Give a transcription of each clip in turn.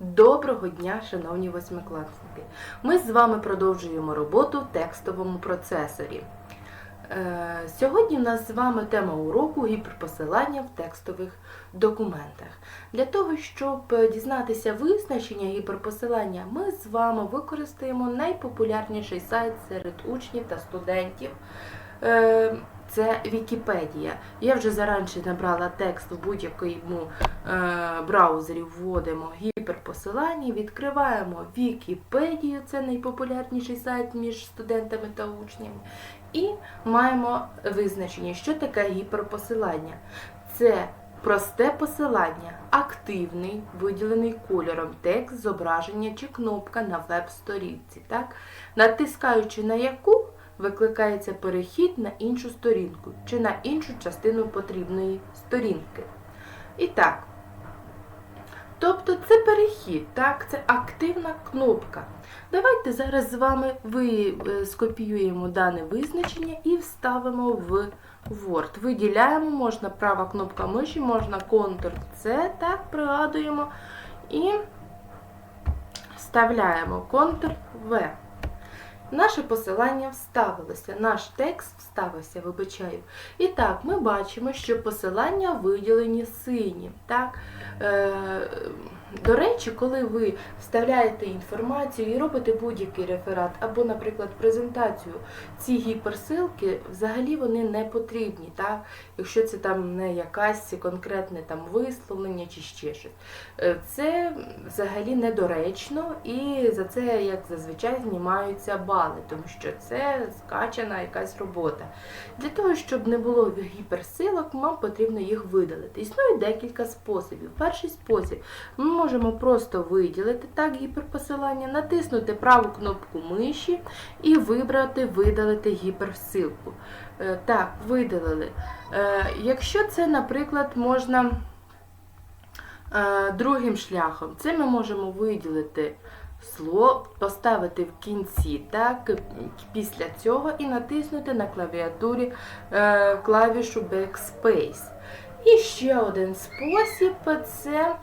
Доброго дня, шановні восьмикласники! Ми з вами продовжуємо роботу в текстовому процесорі. Е, Сьогодні в нас з вами тема уроку гіперпосилання в текстових документах. Для того, щоб е, дізнатися визначення гіперпосилання, ми з вами використаємо найпопулярніший сайт серед учнів та студентів. Це Вікіпедія. Я вже заранше набрала текст в будь-якому е, браузері, вводимо гіперпосилання, відкриваємо Вікіпедію, це найпопулярніший сайт між студентами та учнями. І маємо визначення, що таке гіперпосилання. Це просте посилання, активний, виділений кольором текст, зображення чи кнопка на веб-сторінці. Натискаючи на яку викликається перехід на іншу сторінку чи на іншу частину потрібної сторінки. І так, тобто це перехід, так, це активна кнопка. Давайте зараз з вами ви е, скопіюємо дане визначення і вставимо в Word. Виділяємо, можна права кнопка миші, можна Ctrl-C, так, пригадуємо. І вставляємо Ctrl-V. Наше посилання вставилося, наш текст вставився, вибачаю. І так, ми бачимо, що посилання виділені синім. Так? Е, до речі, коли ви вставляєте інформацію і робите будь-який реферат, або, наприклад, презентацію, ці гіперсилки взагалі вони не потрібні, так? якщо це там не якась конкретне там висловлення чи ще щось. Е, Це взагалі недоречно і за це, як зазвичай, знімаються бали, тому що це скачана якась робота. Для того, щоб не було гіперсилок, вам потрібно їх видалити. Існує декілька способів. Перший спосіб ми можемо просто виділити так гіперпосилання, натиснути праву кнопку миші і вибрати видалити гіперсилку. Е, Так, видалили. Е, Якщо це, наприклад, можна е, другим шляхом, це ми можемо виділити слово, поставити в кінці, так, після цього і натиснути на клавіатурі клавішу Backspace. І ще один спосіб це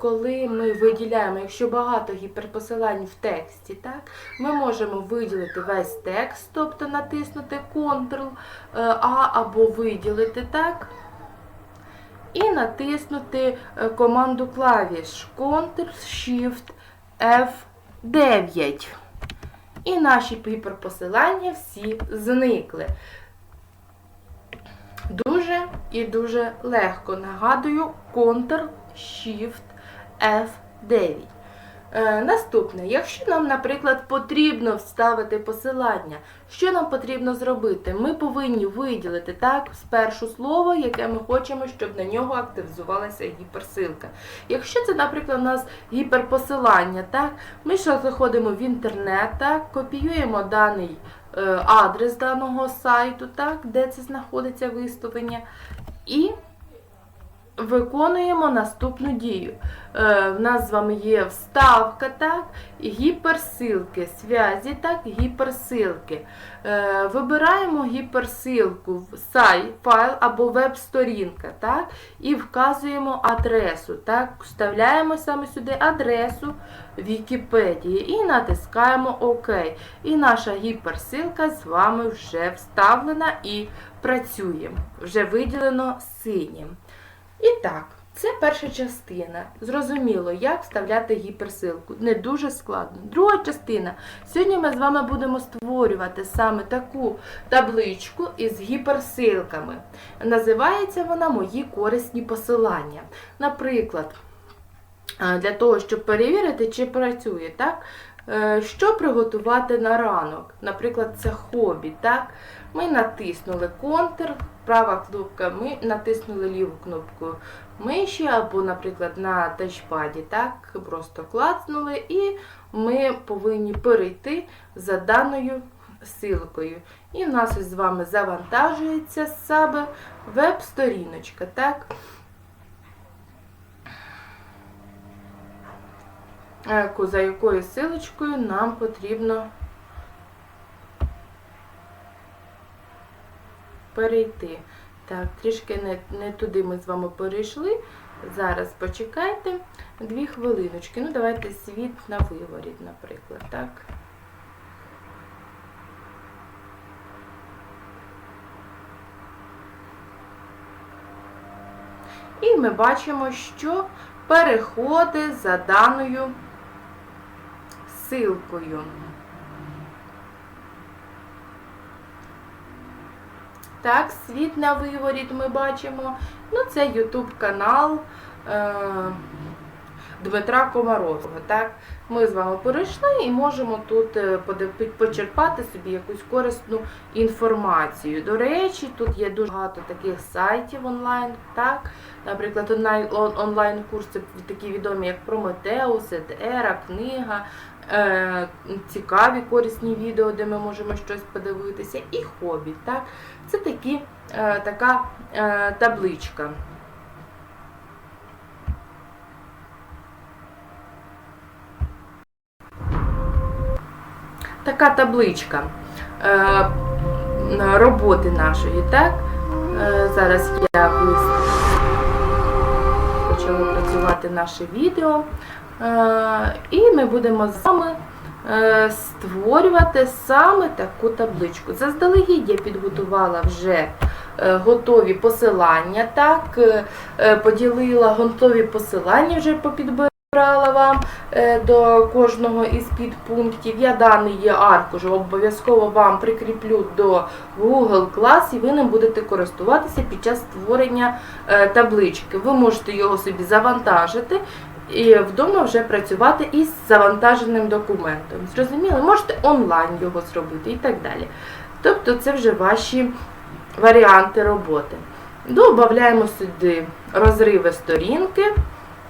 коли ми виділяємо, якщо багато гіперпосилань в тексті, так, ми можемо виділити весь текст, тобто натиснути Ctrl-A або виділити так. І натиснути е, команду клавіш Ctrl-Shift-F9. І наші гіперпосилання всі зникли. Дуже і дуже легко. Нагадую, Ctrl-Shift-F9. Е, наступне, якщо нам, наприклад, потрібно вставити посилання, що нам потрібно зробити? Ми повинні виділити так спершу слово, яке ми хочемо, щоб на нього активізувалася гіперсилка. Якщо це, наприклад, у нас гіперпосилання, так, ми ще заходимо в інтернет, так, копіюємо даний е, адрес даного сайту, так, де це знаходиться виставлення, і виконуємо наступну дію. Е, в нас з вами є вставка, так, гіперсилки, зв'язі, так, гіперсилки. Е, вибираємо гіперсилку в сайт, файл або веб-сторінка, так, і вказуємо адресу. Так, вставляємо саме сюди адресу Вікіпедії і натискаємо ОК. І наша гіперсилка з вами вже вставлена і працює. Вже виділено синім. І так, це перша частина. Зрозуміло, як вставляти гіперсилку. Не дуже складно. Друга частина. Сьогодні ми з вами будемо створювати саме таку табличку із гіперсилками. Називається вона Мої корисні посилання. Наприклад, для того, щоб перевірити, чи працює, так? Е, Що приготувати на ранок? Наприклад, це хобі. так? Ми натиснули Ctrl, права кнопка, ми натиснули ліву кнопку миші, або, наприклад, на тачпаді, так, просто клацнули, і ми повинні перейти за даною силкою. І в нас ось з вами завантажується з себе веб-сторіночка. так. Е, За якою силочкою нам потрібно перейти. Так, трішки не, не туди ми з вами перейшли. Зараз почекайте дві хвилиночки. Ну, давайте світ на виворіт, наприклад, так? І ми бачимо, що переходи за даною ссылкою. Так, світ на виворіт ми бачимо. Ну, це YouTube канал е, Дмитра Комарова. Так, ми з вами перейшли і можемо тут е, почерпати собі якусь корисну інформацію. До речі, тут є дуже багато таких сайтів онлайн. Так, наприклад, онлайн, он- онлайн-курси такі відомі, як Прометеус, Едера, книга. Е, Цікаві корисні відео, де ми можемо щось подивитися, і хобі. Так? Це такі, е, така е, табличка. Така табличка роботи нашої, так? Зараз я почало працювати наше відео. Е, і ми будемо з вами е, створювати саме таку табличку. Заздалегідь я підготувала вже е, готові посилання, так, поділила готові посилання, вже попідбирала вам до кожного із підпунктів. Я даний є аркуш, обов'язково вам прикріплю до Google Class і ви ним будете користуватися під час створення таблички. Ви можете його собі завантажити і вдома вже працювати із завантаженим документом. Зрозуміли? Можете онлайн його зробити і так далі. Тобто це вже ваші варіанти роботи. Додаємо сюди розриви сторінки,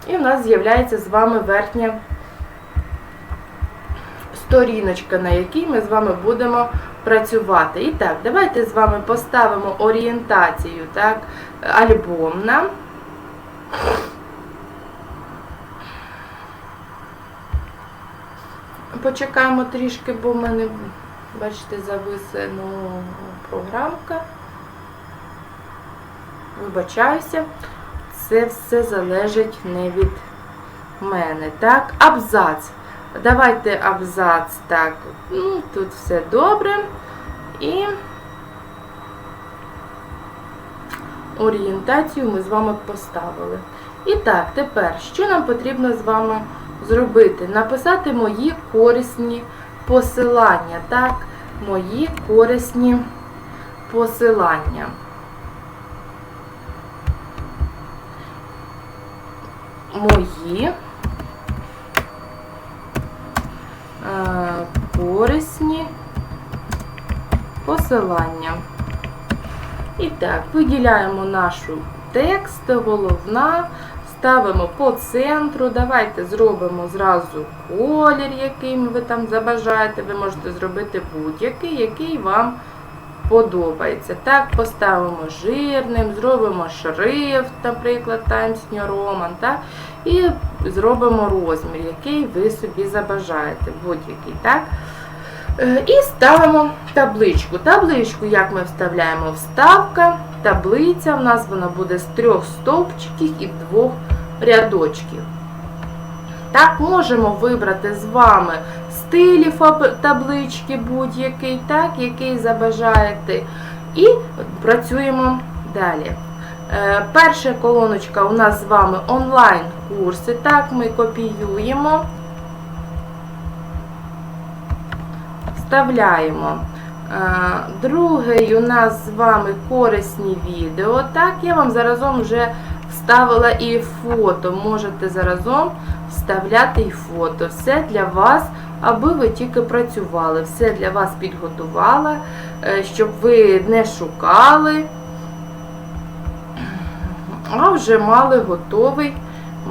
і в нас з'являється з вами верхня сторіночка, на якій ми з вами будемо працювати. І так, давайте з вами поставимо орієнтацію, так, альбомна. Почекаємо трішки, бо в мене, бачите, зависла ну, програмка. Вибачаюся, це все залежить не від мене. Так, абзац. Давайте абзац. Так, ну, тут все добре. І орієнтацію ми з вами поставили. І так, тепер, що нам потрібно з вами зробити? Написати мої корисні посилання. Так, мої корисні посилання. Мої е, корисні посилання. І так, виділяємо нашу текст, головна, ставимо по центру. Давайте зробимо зразу колір, який ви там забажаєте. Ви можете зробити будь-який, який вам подобається. Так, поставимо жирним, зробимо шрифт, наприклад, Times New Roman, так? І зробимо розмір, який ви собі забажаєте, будь-який. так? Е, І ставимо табличку. Табличку, як ми вставляємо, вставка, таблиця. У нас вона буде з трьох стовпчиків і двох рядочків. Так, можемо вибрати з вами стилі таблички будь-який, так, який забажаєте. І працюємо далі. Е, Перша колоночка у нас з вами онлайн-курси. Так, ми копіюємо. Вставляємо. Е, Другий у нас з вами корисні відео. Так, я вам заразом вже вставила і фото. Можете заразом вставляти і фото. Все для вас, аби ви тільки працювали. Все для вас підготувала, е, щоб ви не шукали, а вже мали готовий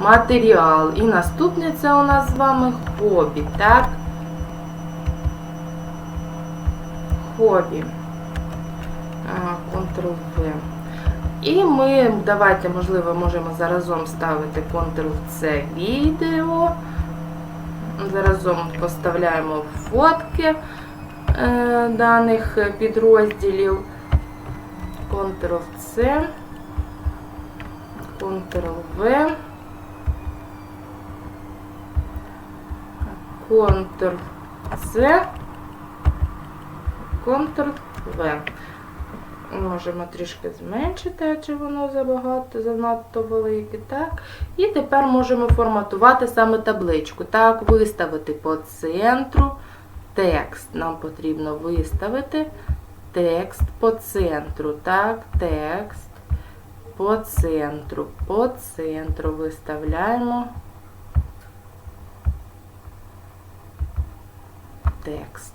матеріал. І наступне це у нас з вами хобі. так? хобі. Ctrl-V. І ми, давайте, можливо, можемо заразом ставити Ctrl-C відео. Заразом поставляємо фотки е, даних підрозділів. Ctrl-C. Ctrl-V. Ctrl-C. Ctrl-V. Можемо трішки зменшити, адже воно забагато, занадто велике. Так. І тепер можемо форматувати саме табличку. Так, виставити по центру текст. Нам потрібно виставити текст по центру. Так, текст по центру. По центру виставляємо текст.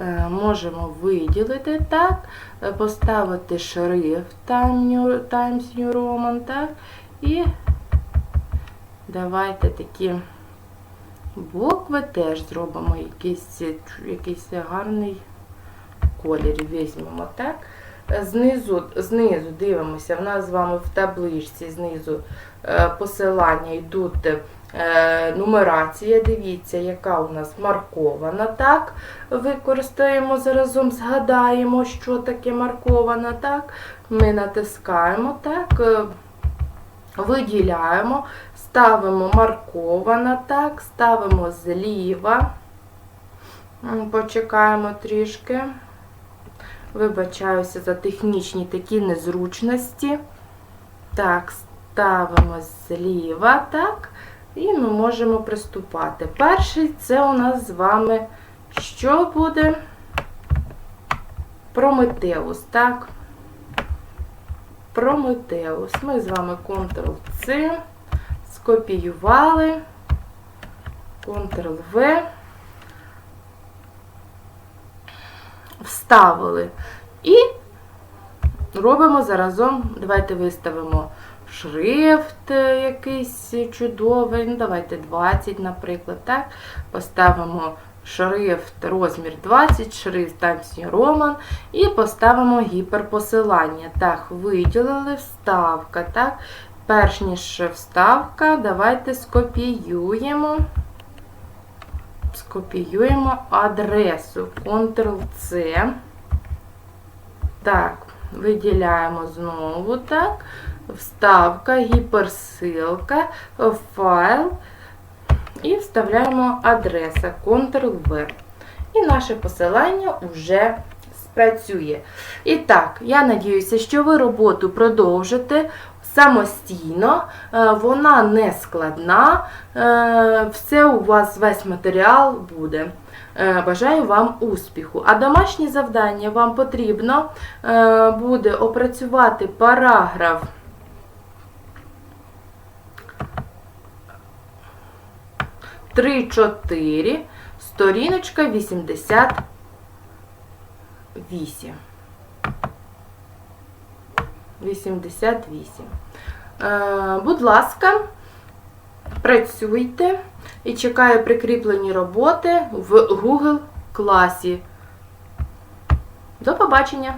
Е, Можемо виділити так, е, поставити шрифт Times New Roman, так, і давайте такі букви теж зробимо якийсь, якийсь гарний колір візьмемо, так. Знизу, знизу дивимося, в нас з вами в табличці знизу е, посилання йдуть нумерація. Дивіться, яка у нас маркована. Так, використаємо заразом, згадаємо, що таке маркована. Так, ми натискаємо, так, е, виділяємо, ставимо маркована, так, ставимо зліва. Почекаємо трішки. Вибачаюся за технічні такі незручності. Так, ставимо зліва, так, і ми можемо приступати. Перший це у нас з вами що буде? Прометеус, так? Прометеус. Ми з вами Ctrl-C, скопіювали, Ctrl-V. вставили. І робимо заразом, давайте виставимо шрифт е, якийсь чудовий. Ну, давайте 20, наприклад. так. Поставимо шрифт розмір 20, шрифт Times New Roman і поставимо гіперпосилання. Так, виділили вставка. так. Перш ніж вставка, давайте скопіюємо. Скопіюємо адресу Ctrl-C. Так, виділяємо знову так. Вставка, гіперсилка, файл. І вставляємо адреса Ctrl-V. І наше посилання вже спрацює. І так, я надіюся, що ви роботу продовжите самостійно, Е, вона не складна, Е, все у вас, весь матеріал буде. Е, Бажаю вам успіху. А домашнє завдання вам потрібно буде опрацювати параграф. Три, чотири, сторіночка 88. 88. Е, будь ласка, працюйте і чекаю прикріплені роботи в Google класі. До побачення!